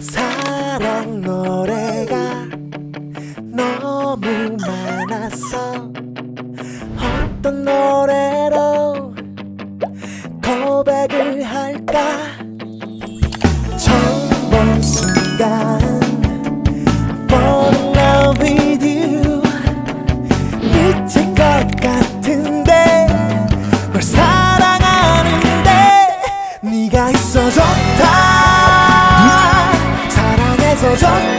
사랑 노래가 너무 많아서 어떤 노래로 고백을 할까? 처음 본 순간 널 사랑하는데 네가 있어 좋다. 사랑해서 좋다.